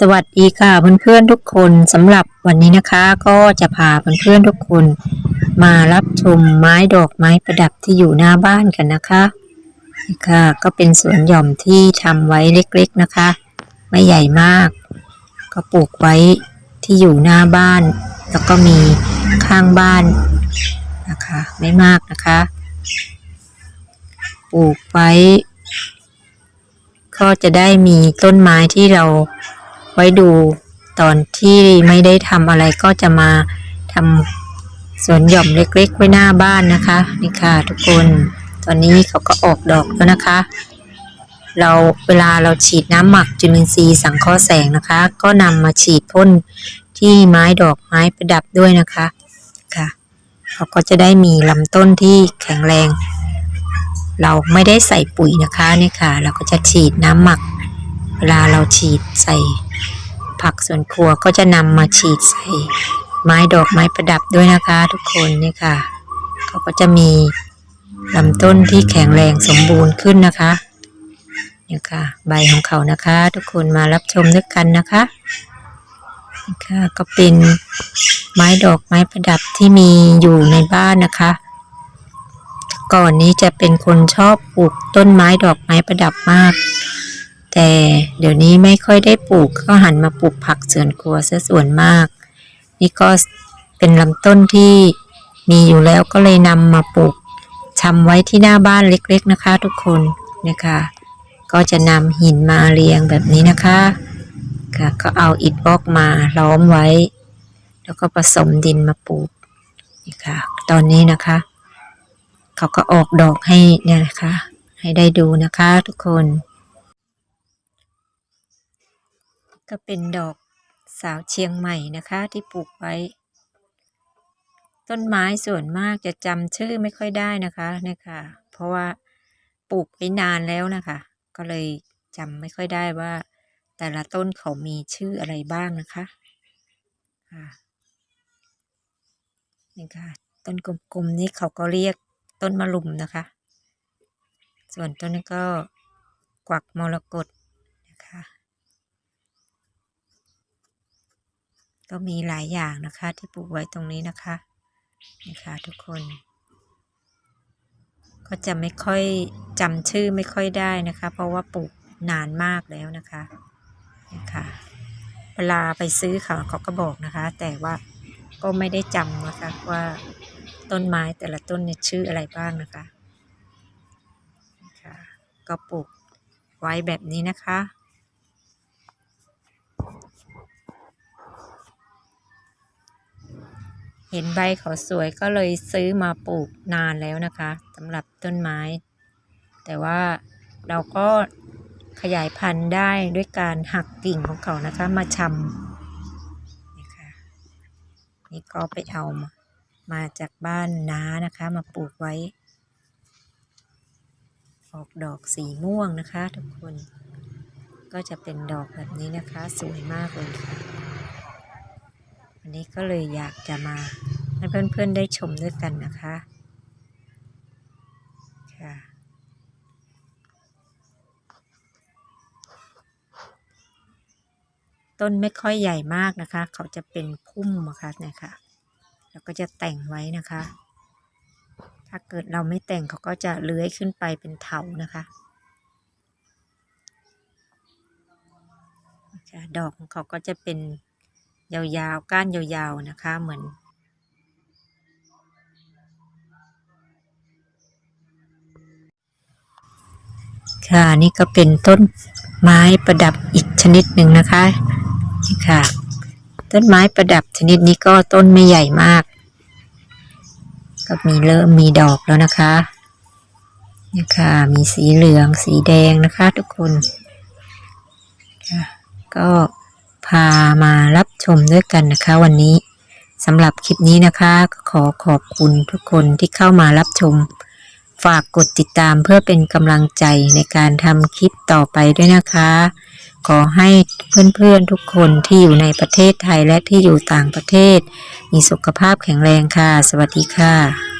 สวัสดีค่ะเพื่อนๆทุกคนสำหรับวันนี้นะคะก็จะพาเพื่อนๆทุกคน มารับชมไม้ดอกไม้ประดับที่อยู่หน้าบ้านกันนะคะค่ะก็เป็นสวนหย่อมที่ทำไว้เล็กๆนะคะ ไม่ใหญ่มาก ก็ปลูกไว้ที่อยู่หน้าบ้าน แล้วก็มีข้างบ้านนะคะ ไม่มากนะคะ ปลูกไว้ก็จะได้มีต้นไม้ที่เรา ไว้ดูตอนที่ไม่ได้ทำอะไรก็จะมาทำสวนหย่อมเล็กๆ ไว้หน้าบ้านนะคะนี่ค่ะทุกคนตอนนี้เขาก็ออกดอกแล้วนะคะ เราเวลาเราฉีดน้ำหมักจุลินทรีย์สังเคราะห์แสงนะคะ ก็นำมาฉีดพ่นที่ไม้ดอกไม้ประดับด้วยนะคะค่ะเขาก็จะได้มีลำต้นที่แข็งแรง เราไม่ได้ใส่ปุ๋ยนะคะนี่ค่ะ เราก็จะฉีดน้ำหมัก เวลาเราฉีดใส่ ผักสวนครัวก็จะนำมาฉีดใส่ไม้ดอกไม้ประดับด้วยนะคะ ทุกคนนี่ค่ะเขาก็จะมีลำต้นที่แข็งแรงสมบูรณ์ขึ้นนะคะนี่ค่ะ ใบของเขานะคะ ทุกคนมารับชมด้วยกันนะคะนี่ค่ะก็เป็นไม้ดอกไม้ประดับที่มีอยู่ในบ้านนะคะ ก่อนนี้จะเป็นคนชอบปลูกต้นไม้ดอกไม้ประดับมาก แต่เดี๋ยวนี้ไม่ค่อยได้ปลูกก็หันมาปลูกผักสวนครัวซะส่วนมาก นี่ก็เป็นลำต้นที่มีอยู่แล้วก็เลยนำมาปลูกชำไว้ที่หน้าบ้านเล็ก ๆนะคะ ทุกคนนี่ยค่ะก็จะนำหินมาเรียงแบบนี้นะคะค่ะก็เอาอิฐบล็อกมาล้อมไว้ แล้วก็ผสมดินมาปลูกนี่ค่ะ ตอนนี้นะคะ เขาก็ออกดอกให้เนี่ยนะคะ ให้ได้ดูนะคะทุกคน ก็เป็นดอกสาวเชียงใหม่นะคะที่ปลูกไว้ ต้นไม้ส่วนมากจะจำชื่อไม่ค่อยได้นะคะเนี่ยค่ะ เพราะว่าปลูกไว้นานแล้วนะคะ ก็เลยจำไม่ค่อยได้ว่า แต่ละต้นเขามีชื่ออะไรบ้างนะคะค่ะนี่ค่ะ ต้นกลมๆนี้เขาก็เรียกต้นมะลุมนะคะ ส่วนต้นนี้ก็กวักมรกตนะคะ ก็มีหลายอย่างนะคะที่ปลูกไว้ตรงนี้นะคะนี่ค่ะทุกคน ก็จะไม่ค่อยจำชื่อไม่ค่อยได้นะคะ เพราะว่าปลูกนานมากแล้วนะคะนี่ค่ะเวลาไปซื้อเขาเขาก็บอกนะคะ แต่ว่าก็ไม่ได้จำนะคะว่าต้นไม้แต่ละต้นเนี่ยชื่ออะไรบ้างนะคะนี่ค่ะก็ปลูกไว้แบบนี้นะคะ เห็นใบเขาสวยก็เลยซื้อมาปลูกนานแล้วนะคะสำหรับต้นไม้ แต่ว่าเราก็ขยายพันธุ์ได้ด้วยการหักกิ่งของเขานะคะมาชำนี่ค่ะนี่ก็ไปเอามามาจากบ้านน้านะคะมาปลูกไว้ ออกดอกสีม่วงนะคะทุกคน ก็จะเป็นดอกแบบนี้นะคะ สวยมากเลยค่ะ วันนี้ก็เลยอยากจะมาให้เพื่อนๆได้ชมด้วยกันนะคะค่ะต้นไม่ค่อยใหญ่มากนะคะ เขาจะเป็นพุ่มนะคะเนี่ยค่ะ แล้วก็จะแต่งไว้นะคะ ถ้าเกิดเราไม่แต่งเขาก็จะเลื้อยขึ้นไปเป็นเถานะคะค่ะดอกของเขาก็จะเป็น ยาวๆ ก้านยาวๆ นะคะ เหมือน ค่ะนี่ก็เป็นต้นไม้ประดับอีกชนิดหนึ่งนะคะนี่ค่ะ ต้นไม้ประดับชนิดนี้ก็ต้นไม่ใหญ่มาก ก็มีเริ่มมีดอกแล้วนะคะนี่ค่ะ มีสีเหลือง สีแดงนะคะทุกคน ค่ะ ก็ พามารับชมด้วยกันนะคะวันนี้สำหรับคลิปนี้นะคะขอขอบคุณทุกคนที่เข้ามารับชม ฝากกดติดตามเพื่อเป็นกำลังใจในการทำคลิปต่อไปด้วยนะคะ ขอให้เพื่อนๆทุกคนที่อยู่ในประเทศไทยและที่อยู่ต่างประเทศ มีสุขภาพแข็งแรงค่ะ สวัสดีค่ะ